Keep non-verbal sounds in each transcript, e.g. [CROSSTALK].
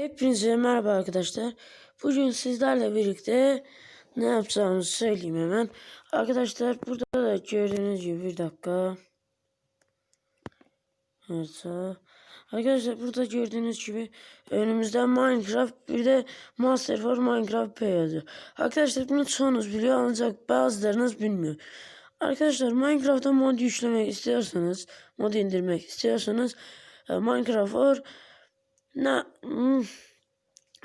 Hepinize merhaba arkadaşlar. Bugün sizlerle birlikte ne yapacağımızı söyleyeyim hemen. Arkadaşlar burada da gördüğünüz gibi bir dakika. Evet. Arkadaşlar burada gördüğünüz gibi önümüzde Minecraft bir de Master for Minecraft P yazıyor. Arkadaşlar bunu çoğunuz biliyor ancak bazılarınız bilmiyor. Arkadaşlar Minecraft'ta mod yüklemek istiyorsanız, mod indirmek istiyorsanız e, Minecraft for ne hmm,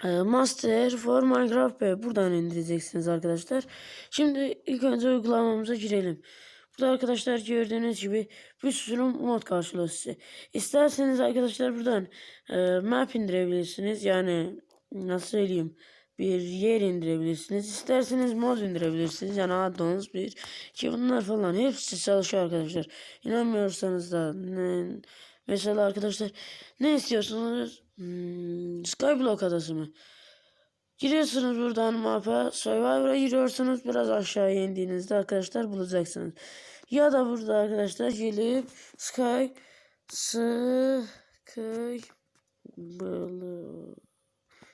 Master for Minecraft P buradan indireceksiniz arkadaşlar. Şimdi ilk önce uygulamamıza girelim. Burada arkadaşlar gördüğünüz gibi bir sürü mod karşılıyor size. İsterseniz arkadaşlar buradan e, map indirebilirsiniz. Yani nasıl söyleyeyim bir yer indirebilirsiniz. İsterseniz mod indirebilirsiniz. Yani addons bir ki bunlar falan hepsi çalışıyor arkadaşlar. İnanmıyorsanız da ne, mesela arkadaşlar ne istiyorsunuz? Hmm, Skyblock adası mı? Giriyorsunuz buradan mapa. Survivor'a giriyorsunuz. Biraz aşağıya indiğinizde arkadaşlar bulacaksınız. Ya da burada arkadaşlar gelip Sky Sky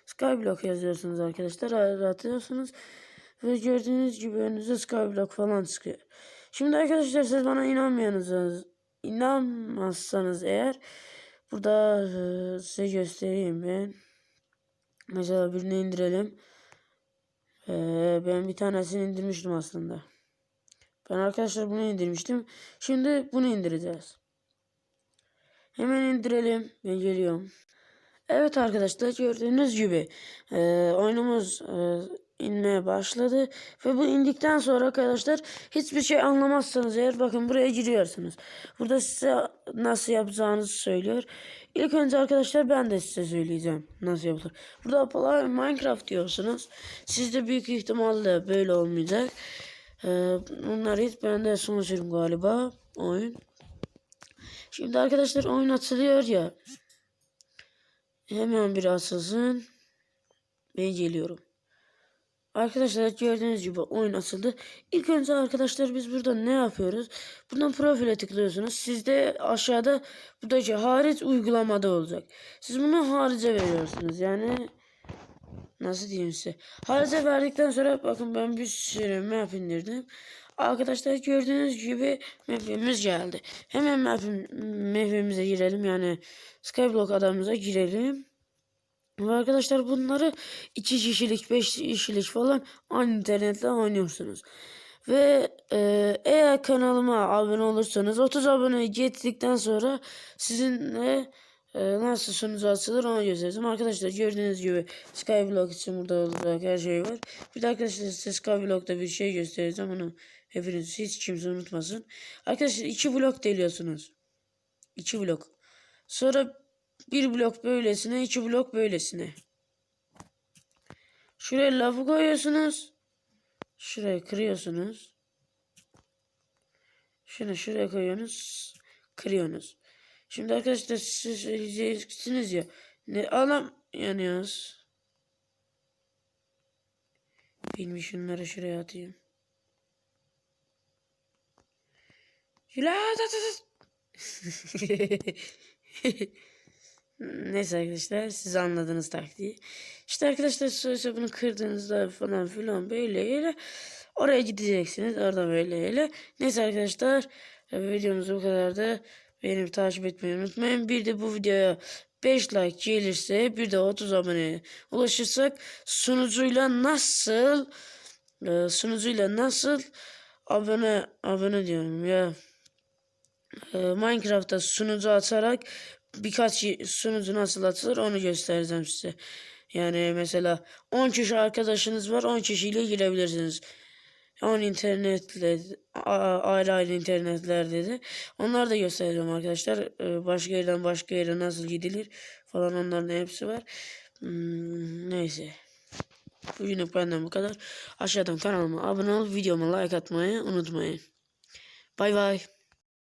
Skyblock yazıyorsunuz arkadaşlar. Aratıyorsunuz. Ve gördüğünüz gibi önünüze Skyblock falan çıkıyor. Şimdi arkadaşlar siz bana inanmıyorsunuz. inanmazsanız eğer burada size göstereyim ben. Mesela birini indirelim. Ben bir tanesini indirmiştim aslında. Ben arkadaşlar bunu indirmiştim. Şimdi bunu indireceğiz. Hemen indirelim. Ben geliyorum. Evet arkadaşlar gördüğünüz gibi oyunumuz inmeye başladı. Ve bu indikten sonra arkadaşlar hiçbir şey anlamazsanız eğer bakın buraya giriyorsunuz. Burada size nasıl yapacağınızı söylüyor. İlk önce arkadaşlar ben de size söyleyeceğim nasıl yapılır. Burada Play Minecraft diyorsunuz. Sizde büyük ihtimalle böyle olmayacak. Ee, bunlar hiç ben de sonuçum galiba oyun. Şimdi arkadaşlar oyun açılıyor ya. Hemen bir açılsın. Ben geliyorum. Arkadaşlar gördüğünüz gibi oyun açıldı. İlk önce arkadaşlar biz burada ne yapıyoruz? Buradan profile tıklıyorsunuz. Sizde aşağıda buradaki hariç uygulamada olacak. Siz bunu harice veriyorsunuz. Yani nasıl diyeyim size? Harice verdikten sonra bakın ben bir sürü map indirdim. Arkadaşlar gördüğünüz gibi map'imiz geldi. Hemen map'imize girelim. Yani Skyblock adamımıza girelim. Arkadaşlar bunları 2 kişilik 5 kişilik falan aynı internetle oynuyorsunuz. Ve e, eğer kanalıma abone olursanız 30 abone getirdikten sonra sizinle e, nasıl sunucu açılır onu göstereceğim. Arkadaşlar gördüğünüz gibi Skyblock için burada olacak her şey var. Bir de arkadaşlar size Skyblock'ta bir şey göstereceğim. Onu hepiniz hiç kimse unutmasın. Arkadaşlar iki blok deliyorsunuz. İki blok. Sonra bir blok böylesine, iki blok böylesine. Şuraya lafı koyuyorsunuz. Şuraya kırıyorsunuz. Şunu şuraya koyuyorsunuz. Kırıyorsunuz. Şimdi arkadaşlar siz söyleyeceksiniz ya. Ne alam yanıyoruz. Bilmiş şunları şuraya atayım. Yula [LAUGHS] Neyse arkadaşlar siz anladınız taktiği. İşte arkadaşlar sonuçta bunu kırdığınızda falan filan böyle böyle oraya gideceksiniz. Orada böyle böyle. Neyse arkadaşlar videomuz bu kadardı. Benim takip etmeyi unutmayın. Bir de bu videoya 5 like gelirse bir de 30 abone ulaşırsak sunucuyla nasıl e, sunucuyla nasıl abone abone diyorum ya e, Minecraft'ta sunucu açarak birkaç sunucu nasıl atılır onu göstereceğim size. Yani mesela 10 kişi arkadaşınız var 10 kişiyle girebilirsiniz. 10 internetle ayrı ayrı internetlerde de onları da göstereceğim arkadaşlar. Ee, başka yerden başka yere nasıl gidilir falan onların hepsi var. Hmm, neyse. Bugünlük benden bu kadar. Aşağıdan kanalıma abone ol, videoma like atmayı unutmayın. Bay bay.